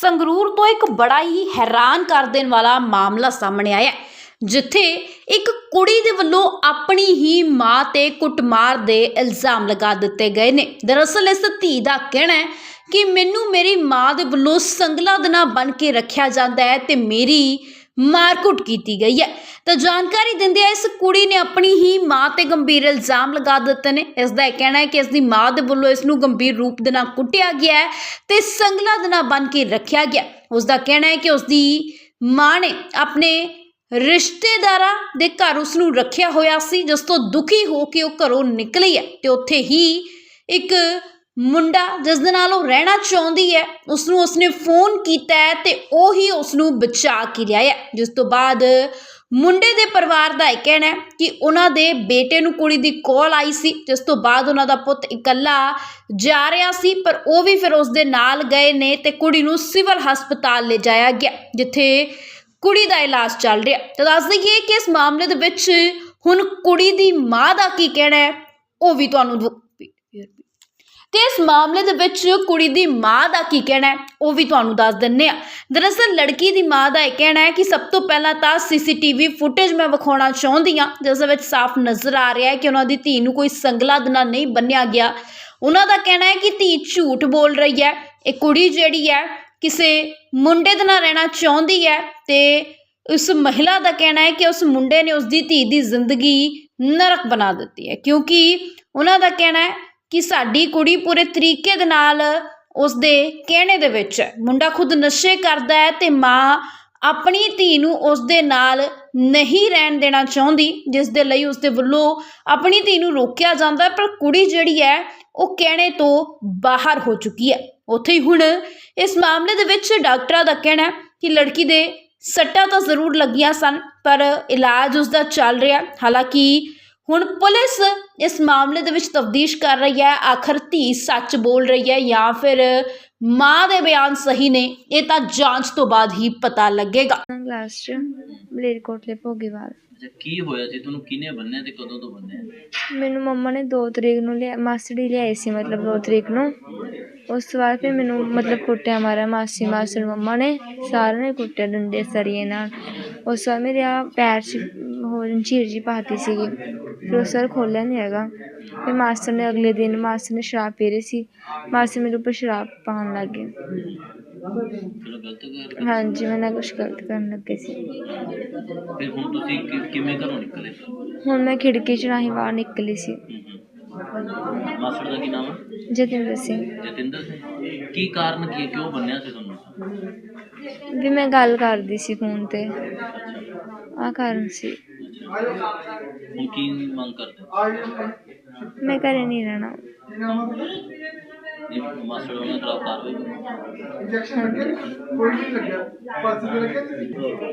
ਸੰਗਰੂਰ ਤੋਂ ਇੱਕ ਬੜਾ ਹੀ ਹੈਰਾਨ ਕਰ ਦੇਣ ਵਾਲਾ ਮਾਮਲਾ ਸਾਹਮਣੇ ਆਇਆ ਜਿੱਥੇ ਇੱਕ ਕੁੜੀ ਦੇ ਵੱਲੋਂ ਆਪਣੀ ਹੀ ਮਾਂ ਤੇ ਕੁੱਟਮਾਰ ਦੇ ਇਲਜ਼ਾਮ ਲਗਾ ਦਿੱਤੇ ਗਏ ਨੇ। ਦਰਅਸਲ ਇਸ ਧੀ ਦਾ ਕਹਿਣਾ ਹੈ ਕਿ ਮੈਨੂੰ ਮੇਰੀ ਮਾਂ ਦੇ ਵੱਲੋਂ ਸੰਗਲਾ ਦਿਨਾਂ ਬਣ ਕੇ ਰੱਖਿਆ ਜਾਂਦਾ ਹੈ ਤੇ ਮੇਰੀ ਮਾਰਕੁੱਟ ਕੀਤੀ ਗਈ ਹੈ। ਤਾਂ ਜਾਣਕਾਰੀ ਦਿੰਦਿਆਂ ਇਸ ਕੁੜੀ ਨੇ ਆਪਣੀ ਹੀ ਮਾਂ ਤੇ ਗੰਭੀਰ ਇਲਜ਼ਾਮ ਲਗਾ ਦਿੱਤੇ ਨੇ। ਇਸ ਦਾ ਇਹ ਕਹਿਣਾ ਹੈ ਕਿ ਇਸ ਦੀ ਮਾਂ ਦੇ ਵੱਲੋਂ ਇਸ ਨੂੰ ਗੰਭੀਰ ਰੂਪ ਦੇ ਨਾਲ ਕੁੱਟਿਆ ਗਿਆ ਹੈ ਤੇ ਸੰਗਲਾ ਦੇ ਨਾਲ ਬਣ ਕੇ ਰੱਖਿਆ ਗਿਆ ਉਸ ਦਾ ਕਹਿਣਾ ਹੈ ਕਿ ਉਸ ਦੀ ਮਾਂ ਨੇ ਆਪਣੇ ਰਿਸ਼ਤੇਦਾਰਾਂ ਦੇ ਘਰ ਉਸ ਨੂੰ ਰੱਖਿਆ ਹੋਇਆ ਸੀ, ਜਿਸ ਤੋਂ ਦੁਖੀ ਹੋ ਕੇ ਉਹ ਘਰੋਂ ਨਿਕਲੀ ਹੈ ਤੇ ਉੱਥੇ ਹੀ ਇੱਕ ਮੁੰਡਾ ਜਿਸ ਦੇ ਨਾਲ ਉਹ ਰਹਿਣਾ ਚਾਹੁੰਦੀ ਹੈ ਉਸ ਨੂੰ ਉਸਨੇ ਫੋਨ ਕੀਤਾ ਹੈ ਤੇ ਉਹ ਹੀ ਉਸ ਨੂੰ ਬਚਾ ਕੇ ਲਿਆਇਆ ਜਿਸ ਤੋਂ ਬਾਅਦ ਮੁੰਡੇ ਦੇ ਪਰਿਵਾਰ ਦਾ ਇਹ ਕਹਿਣਾ ਹੈ ਕਿ ਉਹਨਾਂ ਦੇ ਬੇਟੇ ਨੂੰ ਕੁੜੀ ਦੀ ਕਾਲ ਆਈ ਸੀ, ਜਿਸ ਤੋਂ ਬਾਅਦ ਉਹਨਾਂ ਦਾ ਪੁੱਤ ਇਕੱਲਾ ਜਾ ਰਿਹਾ ਸੀ, ਪਰ ਉਹ ਵੀ ਫਿਰ ਉਸ ਦੇ ਨਾਲ ਗਏ ਨੇ ਤੇ ਕੁੜੀ ਨੂੰ ਸਿਵਲ ਹਸਪਤਾਲ ਲਿਜਾਇਆ ਗਿਆ, ਜਿੱਥੇ ਕੁੜੀ ਦਾ ਇਲਾਜ ਚੱਲ ਰਿਹਾ ਤਾਂ ਦੱਸ ਦਈਏ ਕਿ ਇਸ ਮਾਮਲੇ ਦੇ ਵਿੱਚ ਹੁਣ ਕੁੜੀ ਦੀ ਮਾਂ ਦਾ ਕੀ ਕਹਿਣਾ ਹੈ, ਉਹ ਵੀ ਤੁਹਾਨੂੰ ਤੇ ਇਸ ਮਾਮਲੇ ਦੇ ਵਿੱਚ ਕੁੜੀ ਦੀ ਮਾਂ ਦਾ ਕੀ ਕਹਿਣਾ ਹੈ, ਉਹ ਵੀ ਤੁਹਾਨੂੰ ਦੱਸ ਦਿੰਨੇ ਆ ਦਰਅਸਲ ਲੜਕੀ ਦੀ ਮਾਂ ਦਾ ਇਹ ਕਹਿਣਾ ਹੈ ਕਿ ਸਭ ਤੋਂ ਪਹਿਲਾਂ ਤਾਂ ਸੀਸੀਟੀਵੀ ਫੁਟੇਜ ਮੈਂ ਵਿਖਾਉਣਾ ਚਾਹੁੰਦੀ ਆ ਜਿਸ ਦੇ ਵਿੱਚ ਸਾਫ਼ ਨਜ਼ਰ ਆ ਰਿਹਾ ਹੈ ਕਿ ਉਹਨਾਂ ਦੀ ਧੀ ਨੂੰ ਕੋਈ ਸੰਗਲਾ ਦੇ ਨਾਲ ਨਹੀਂ ਬੰਨਿਆ ਗਿਆ। ਉਹਨਾਂ ਦਾ ਕਹਿਣਾ ਹੈ ਕਿ ਧੀ ਝੂਠ ਬੋਲ ਰਹੀ ਹੈ। ਇਹ ਕੁੜੀ ਜਿਹੜੀ ਹੈ, ਕਿਸੇ ਮੁੰਡੇ ਦੇ ਨਾਲ ਰਹਿਣਾ ਚਾਹੁੰਦੀ ਹੈ ਤੇ ਉਸ ਮਹਿਲਾ ਦਾ ਕਹਿਣਾ ਹੈ ਕਿ ਉਸ ਮੁੰਡੇ ਨੇ ਉਸ ਦੀ ਧੀ ਦੀ ਜ਼ਿੰਦਗੀ ਨਰਕ ਬਣਾ ਦਿੱਤੀ ਹੈ। ਕਿਉਂਕਿ ਉਹਨਾਂ ਦਾ ਕਹਿਣਾ ਹੈ ਕਿ ਸਾਡੀ ਕੁੜੀ ਪੂਰੇ ਤਰੀਕੇ ਦੇ ਨਾਲ ਉਸ ਦੇ ਕਹਿਣੇ ਦੇ ਵਿੱਚ ਹੈ। ਮੁੰਡਾ ਖੁਦ ਨਸ਼ੇ ਕਰਦਾ ਹੈ ਤੇ ਮਾਂ ਆਪਣੀ ਧੀ ਨੂੰ ਉਸ ਦੇ ਨਾਲ ਨਹੀਂ ਰਹਿਣ ਦੇਣਾ ਚਾਹੁੰਦੀ, ਜਿਸ ਦੇ ਲਈ ਉਸ ਦੇ ਵੱਲੋਂ ਆਪਣੀ ਧੀ ਨੂੰ ਰੋਕਿਆ ਜਾਂਦਾ ਪਰ ਕੁੜੀ ਜਿਹੜੀ ਹੈ, ਉਹ ਕਹਿਣੇ ਤੋਂ ਬਾਹਰ ਹੋ ਚੁੱਕੀ ਹੈ। ਉੱਥੇ ਹੀ ਹੁਣ ਇਸ ਮਾਮਲੇ ਦੇ ਵਿੱਚ ਡਾਕਟਰਾਂ ਦਾ ਕਹਿਣਾ ਹੈ ਕਿ ਲੜਕੀ ਦੇ ਸੱਟਾਂ ਤਾਂ ਜ਼ਰੂਰ ਲੱਗੀਆਂ ਸਨ, ਪਰ ਇਲਾਜ ਉਸ ਦਾ ਚੱਲ ਰਿਹਾ ਹਾਲਾਂਕਿ ਹੁਣ ਪੁਲਿਸ ਇਸ ਮਾਮਲੇ ਦੇ ਵਿੱਚ ਤਫਤੀਸ਼ ਕਰ ਰਹੀ ਹੈ ਆਖਰ ਧੀ ਸੱਚ ਬੋਲ ਰਹੀ ਹੈ ਜਾਂ ਫਿਰ ਮਾਂ ਦੇ ਬਿਆਨ ਸਹੀ ਨੇ ਇਹ ਤਾਂ ਜਾਂਚ ਤੋਂ ਬਾਅਦ ਹੀ ਪਤਾ ਲੱਗੇਗਾ। ਕਲਾਸ ਚ ਮਲੇਰਕੋਟਲੇ ਭੋਗੀਵਾਲ। ਅੱਛਾ ਕੀ ਹੋਇਆ ਸੀ ਤੁਹਾਨੂੰ ਕਿਹਨੇ ਬੰਨਿਆ ਤੇ ਕਦੋਂ ਤੋਂ ਬੰਨਿਆ? ਮੈਨੂੰ ਮੰਮਾ ਨੇ 2 ਤਰੀਕ ਨੂੰ ਲਿਆ ਮਾਸੜੀ ਲਿਆਈ ਸੀ ਮਤਲਬ 2 ਤਰੀਕ ਨੂੰ। ਉਸ ਤੋਂ ਬਾਅਦ ਫਿਰ ਮੈਨੂੰ ਮਤਲਬ ਕੁੱਟਿਆ ਮਾਰਿਆ ਮਾਸੀ ਮਾਸੜ ਮੰਮਾ ਨੇ ਸਾਰਿਆਂ ਨੇ ਕੁੱਟਿਆ ਡੰਡੇ ਸਰੀਏ ਨਾਲ। ਉਸ ਤੋਂ ਬਾਅਦ ਮੇਰੇ ਆ ਪੈਰ 'ਚ ਹੋਰ ਝੀਰ ਜੀ ਪਾਤੀ ਸੀਗੀ। ਫਿਰ ਉਹ ਸਰ ਖੋਲ੍ਹਿਆ ਨਹੀਂ ਹੈਗਾ। ਫਿਰ ਮਾਸਟਰ ਨੇ ਅਗਲੇ ਦਿਨ ਮਾਸਟਰ ਨੇ ਸ਼ਰਾਬ ਪੀ ਰਹੀ ਸੀ। ਮਾਸਟਰ ਮੇਰੇ ਉੱਪਰ ਸ਼ਰਾਬ ਪਾਉਣ ਲੱਗ ਗਏ। ਹਾਂਜੀ ਮੈਂ ਨਾ ਕੁਛ ਗਲਤ ਕਰਨ ਲੱਗੇ ਸੀ। ਫਿਰ ਹੁਣ ਤੁਸੀਂ ਕਿ- ਕਿਵੇਂ ਘਰੋਂ ਨਿਕਲੇ? ਹੁਣ ਮੈਂ ਖਿੜਕੀ 'ਚ ਰਾਹੀਂ ਬਾਹਰ ਨਿਕਲੀ ਸੀ। ਮਾਸਟਰ ਦਾ ਕੀ ਨਾਮ ਹੈ ਜਤਿੰਦਰ ਸਿੰਘ। ਜਤਿੰਦਰ ਸਿੰਘ। ਕੀ ਕਾਰਨ ਕੀ ਹੈ? ਕਿਉਂ ਬੰਨਿਆ ਸੀ ਤੁਹਾਨੂੰ? ਵੀ ਮੈਂ ਗੱਲ ਕਰਦੀ ਸੀ ਫੋਨ ਤੇ। ਆ ਕਾਰਨ ਸੀ। ਹੁਣ ਕੀ ਮੰਗ ਕਰਦੇ ਮੈਂ ਘਰੇ ਨਹੀਂ ਰਹਿਣਾ ਇਹ ਮਾਸਟਰ ਉਹਨਾਂ ਖਿਲਾਫ ਕਾਰਵਾਈ ਕਰੋ।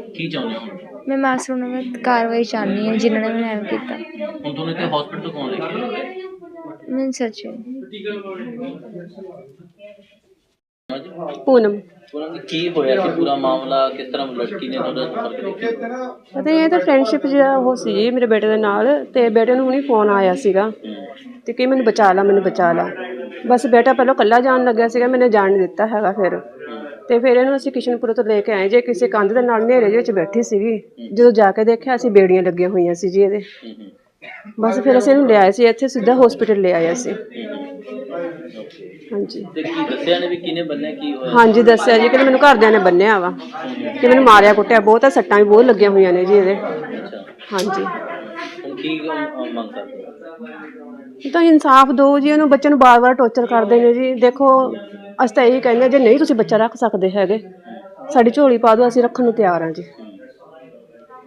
ਕੀ ਚਾਹੁੰਦੇ ਹੋ ਹੁਣ? ਮੈਂ ਮਾਸਟਰ ਨੂੰ ਮੈਂ ਕਾਰਵਾਈ ਚਾਹਨੀ ਹੈ ਜਿਨ੍ਹਾਂ ਨੇ ਮੈਨੂੰ ਐਵੇਂ ਕੀਤਾ ਹੁਣ ਤੁਹਾਨੂੰ ਇੱਥੇ ਹਸਪੀਟਲ ਕੌਣ ਲੈ ਕੇ ਆਇਆ? ਮੈਂ ਸੱਚ ਪੂਨਮ। ਉਹਨਾਂ ਦੀ ਕੀ ਹੋਇਆ ਸੀ ਪੂਰਾ ਮਾਮਲਾ ਕਿਸ ਤਰ੍ਹਾਂ ਲੜਕੀ ਨੇ ਤੁਹਾਡਾ ਸੰਪਰਕ ਕੀਤਾ ਪਤਾ ਇਹ ਤਾਂ ਫਰੈਂਡਸ਼ਿਪ ਜਿਹੜਾ ਉਹ ਸੀ ਜੀ ਮੇਰੇ ਬੇਟੇ ਦੇ ਨਾਲ ਤੇ ਬੇਟੇ ਨੂੰ ਹੁਣੀ ਫੋਨ ਆਇਆ ਸੀਗਾ ਤੇ ਕਿ ਮੈਨੂੰ ਬਚਾ ਲਾ ਮੈਨੂੰ ਬਚਾ ਲਾ। ਬਸ ਬੇਟਾ ਪਹਿਲਾਂ ਕੱਲਾ ਜਾਣ ਲੱਗਿਆ ਸੀਗਾ ਮੈਨੇ ਜਾਣ ਨਹੀਂ ਦਿੱਤਾ ਹੈਗਾ ਫਿਰ। ਤੇ ਫਿਰ ਇਹਨੂੰ ਅਸੀਂ ਕਿਸ਼ਨਪੁਰ ਤੋਂ ਲੈ ਕੇ ਆਏ ਜੇ ਕਿਸੇ ਕੰਧ ਦੇ ਨਾਲ ਹਨੇਰੇ ਦੇ ਵਿੱਚ ਬੈਠੀ ਸੀਗੀ। ਜਦੋਂ ਜਾ ਕੇ ਦੇਖਿਆ ਅਸੀਂ ਬੇੜੀਆਂ ਲੱਗੀਆਂ ਹੋਈਆਂ ਸੀ ਜੀ ਇਹਦੇ। ਬਸ ਫਿਰ ਅਸੀਂ ਇਹਨੂੰ ਲਿਆਏ ਸੀ ਇੱਥੇ ਸਿੱਧਾ ਹਸਪੀਟਲ ਲੈ ਆਏ ਸੀ। ਹਾਂਜੀ। ਤੇ ਕੀ ਦੱਸਿਆ ਨੇ ਵੀ ਕਿਹਨੇ ਬੰਨਿਆ ਕੀ ਹੋਇਆ? ਹਾਂਜੀ ਦੱਸਿਆ ਜੀ ਕਿ ਮੈਨੂੰ ਘਰਦਿਆਂ ਨੇ ਬੰਨਿਆ ਵਾ। ਕਿ ਮੈਨੂੰ ਮਾਰਿਆ ਕੁੱਟਿਆ ਬਹੁਤ ਆ ਸੱਟਾਂ ਵੀ ਬਹੁਤ ਲੱਗੀਆਂ ਹੋਈਆਂ ਨੇ ਜੀ ਇਹਦੇ। ਹਾਂਜੀ। ਹੁਣ ਕੀ ਅਮ, ਮੰਗ ਕਰਦੇ ਹੋ? ਤਾਂ ਇਨਸਾਫ ਦਿਓ ਜੀ ਉਹਨੂੰ ਬੱਚੇ ਨੂੰ ਬਾਰ-ਬਾਰ ਟੌਰਚਰ ਕਰਦੇ ਨੇ ਜੀ। ਦੇਖੋ ਅਸੀਂ ਤਾਂ ਇਹੀ ਕਹਿੰਦੇ ਹਾਂ, ਜੇ ਨਹੀਂ ਤੁਸੀਂ ਬੱਚਾ ਰੱਖ ਸਕਦੇ ਹੈਗੇ ਸਾਡੀ ਝੋਲੀ ਪਾ ਦਿਓ ਅਸੀਂ ਰੱਖਣ ਨੂੰ ਤਿਆਰ ਹਾਂ ਜੀ।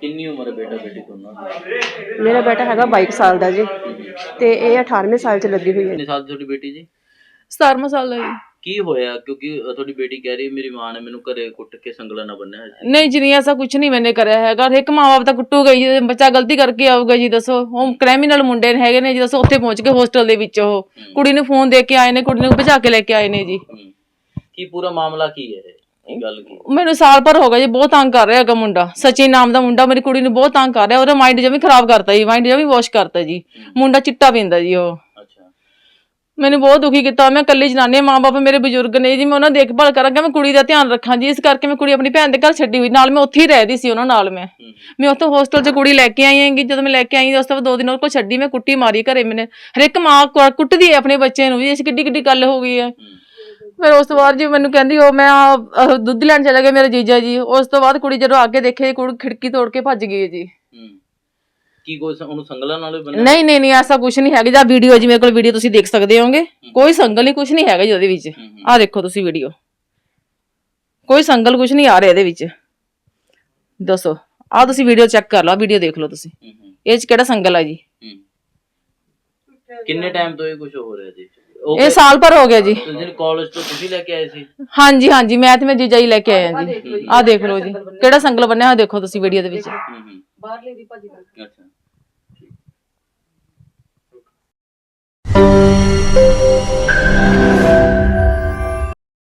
ਕਿੰਨੀ ਉਮਰ ਹੈ ਬੇਟਾ ਬੇਟੀ ਦੋਨਾਂ ਦੀ? ਮੇਰਾ ਬੇਟਾ ਹੈਗਾ 22 ਸਾਲ ਦਾ ਜੀ। ਤੇ ਇਹ 18ਵੇਂ ਸਾਲ 'ਚ ਲੱਗੀ ਹੋਈ ਹੈ। ਕਿੰਨੇ ਸਾਲ ਦੀ ਤੁਹਾਡੀ ਬੇਟੀ ਜੀ? 17ਵਾਂ ਸਾਲ ਦਾ ਜੀ। ਕੀ ਹੋਇਆ? ਕਿਉਂਕਿ ਅ, ਤੁਹਾਡੀ ਬੇਟੀ ਕਹਿ ਰਹੀ ਮੇਰੀ ਮਾਂ ਨੇ ਮੈਨੂੰ ਘਰੇ ਕੁੱਟ ਕੇ ਸੰਗਲਾ ਨਾ ਬੰਨਿਆ ਨਹੀਂ ਜੀ ਨਹੀਂ ਐਸਾ ਕੁਝ ਨਹੀਂ ਮੈਨੇ ਕਰਿਆ ਹੈਗਾ। ਇੱਕ ਮਾਂ-ਬਾਪ ਤਾਂ ਕੁੱਟੂਗਾ ਹੀ ਜੇ ਬੱਚਾ ਗਲਤੀ ਕਰਕੇ ਆਊਗਾ ਜੀ ਦੱਸੋ। ਉਹ ਕ੍ਰਿਮੀਨਲ ਮੁੰਡੇ ਨੇ ਹੈਗੇ ਨੇ ਜੀ ਦੱਸੋ ਉੱਥੇ ਪਹੁੰਚ ਕੇ ਹੋਸਟਲ ਦੇ ਵਿੱਚ ਉਹ। ਕੁੜੀ ਨੂੰ ਫੋਨ ਦੇ ਕੇ ਆਏ ਨੇ ਕੁੜੀ ਨੂੰ ਭਜਾ ਕੇ ਲੈ ਕੇ ਆਏ ਨੇ ਜੀ। ਹਮ। ਕੀ ਪੂਰਾ ਮਾਮਲਾ ਕੀ ਹੈ ਇਹ? ਕੀ ਗੱਲ ਕੀ ਮੈਨੂੰ ਸਾਲ ਭਰ ਹੋ ਗਿਆ ਜੀ ਬਹੁਤ ਤੰਗ ਕਰ ਰਿਹਾ ਹੈਗਾ ਮੁੰਡਾ। ਸਚਿਨ ਨਾਮ ਦਾ ਮੁੰਡਾ ਮੇਰੀ ਕੁੜੀ ਨੂੰ ਬਹੁਤ ਤੰਗ ਕਰ ਰਿਹਾ ਉਹਦਾ ਮਾਈਂਡ ਜਮੀ ਖਰਾਬ ਕਰਤਾ ਜੀ ਮਾਈਂਡ ਜਮੀ ਵਾਸ਼ ਕਰਤਾ ਜੀ। ਮੁੰਡਾ ਚਿੱਟਾ ਪੀਂਦਾ ਜੀ ਉਹ। ਅੱਛਾ। ਮੈਨੂੰ ਬਹੁਤ ਦੁਖੀ ਕੀਤਾ ਮੈਂ ਇਕੱਲੀ ਜਨਾਨੀ ਮਾਂ ਬਾਪ ਮੇਰੇ ਬਜ਼ੁਰਗ ਨੇ ਜੀ ਮੈਂ ਉਹਨਾਂ ਦੀ ਦੇਖਭਾਲ ਕਰਾਂਗਾ ਮੈਂ ਕੁੜੀ ਦਾ ਧਿਆਨ ਰੱਖਾਂ ਜੀ ਇਸ ਕਰਕੇ ਮੈਂ ਕੁੜੀ ਆਪਣੀ ਭੈਣ ਦੇ ਘਰ ਛੱਡੀ ਹੋਈ ਨਾਲ ਮੈਂ ਉੱਥੇ ਹੀ ਰਹਿਦੀ ਸੀ ਉਹਨਾਂ ਨਾਲ ਮੈਂ। ਮੈਂ ਉੱਥੋਂ ਹੋਸਟਲ 'ਚ ਕੁੜੀ ਲੈ ਕੇ ਆਈ ਹੈਗੀ ਜਦੋਂ ਮੈਂ ਲੈ ਕੇ ਆਈ ਉਸ ਤੋਂ ਬਾਅਦ ਦੋ ਦਿਨ ਉਹ ਕੋਲ ਛੱਡੀ ਮੈਂ ਕੁੱਟੀ ਮਾਰੀ ਘਰੇ ਮੈਨੇ ਹਰ ਇੱਕ ਮਾਂ ਕੁ- ਕੁੱਟਦੀ ਹੈ ਆਪਣੇ ਬੱਚੇ ਨੂੰ ਵੀ ਇਸ ਕਿੱਡੀ ਕਿੱਡੀ ਗੱਲ ਹੋ ਗਈ ਹੈ। ਫਿਰ ਉਸ ਤੋਂ ਬਾਅਦ ਜੀ ਮੈਨੂੰ ਕਹਿੰਦੀ ਉਹ ਮੈਂ ਆਹ, ਆਹ, ਦੁੱਧ ਲੈਣ ਚਲਾ ਗਿਆ ਮੇਰੇ ਜੀਜਾ ਜੀ। ਉਸ ਤੋਂ ਬਾਅਦ ਕੁੜੀ ਜਦੋਂ ਅੱਗੇ ਦੇਖੇ ਕੁੜੀ ਖਿੜਕੀ ਤੋੜ ਕੇ ਭੱਜ ਗਈ ਹੈ ਜੀ। ਹੂੰ। ਕੀ ਕੋਈ ਸ- ਉਹਨੂੰ ਸੰਗਲਾਂ ਨਾਲ ਵੀ ਬੰਨਿਆ? ਨਹੀਂ ਨਹੀਂ ਨਹੀਂ ਐਸਾ ਕੁਝ ਨਹੀਂ ਹੈਗਾ ਜਾਂ। ਵੀਡੀਓ ਜੀ ਮੇਰੇ ਕੋਲ ਵੀਡੀਓ ਤੁਸੀਂ ਦੇਖ ਸਕਦੇ ਹੋਗੇ ਕੋਈ ਸੰਗਲ ਨਹੀਂ ਕੁਝ ਨਹੀਂ ਹੈਗਾ ਜੀ ਉਹਦੇ ਵਿੱਚ। ਆਹ ਦੇਖੋ ਤੁਸੀਂ ਵੀਡੀਓ ਕੋਈ ਸੰਗਲ ਕੁਝ ਨਹੀਂ ਆ ਰਿਹਾ ਇਹਦੇ ਵਿੱਚ। ਦੱਸੋ। ਆਹ ਤੁਸੀਂ ਵੀਡੀਓ ਚੈੱਕ ਕਰ ਲਓ ਵੀਡੀਓ ਦੇਖ ਲਓ ਤੁਸੀਂ। ਹੂੰ ਹੂੰ। ਇਹ ਚ ਕਿਹੜਾ ਸੰਗਲ ਆ ਜੀ? ਹੂੰ। ਕਿੰਨੇ ਟਾਈਮ ਤੋਂ ਇਹ ਕੁਝ ਹੋ ਰਿਹਾ ਜੀ? ਉਹ ਇਹ ਸਾਲ ਭਰ ਹੋ ਗਿਆ ਜੀ। ਤੁਸੀਂ ਕਾਲਜ ਤੋਂ ਤੁਸੀਂ ਲੈ ਕੇ ਆਏ ਸੀ? ਹਾਂਜੀ ਹਾਂਜੀ ਮੈਂ ਤੇ ਮੈਂ ਜੀਜਾ ਹੀ ਲੈ ਕੇ ਆਇਆ ਜੀ। ਆਹ ਦੇਖ ਲਓ ਜੀ। ਕਿਹੜਾ ਸੰਗਲ ਬੰਨਿਆ ਹੋਇਆ ਦੇਖੋ ਤੁਸੀਂ ਵੀਡੀਓ ਦੇ ਵਿੱਚ। ਹੂੰ ਹੂੰ। ਬਾਹਰਲੇ ਦੀ ਭਾਜੀ ਅੱਛਾ।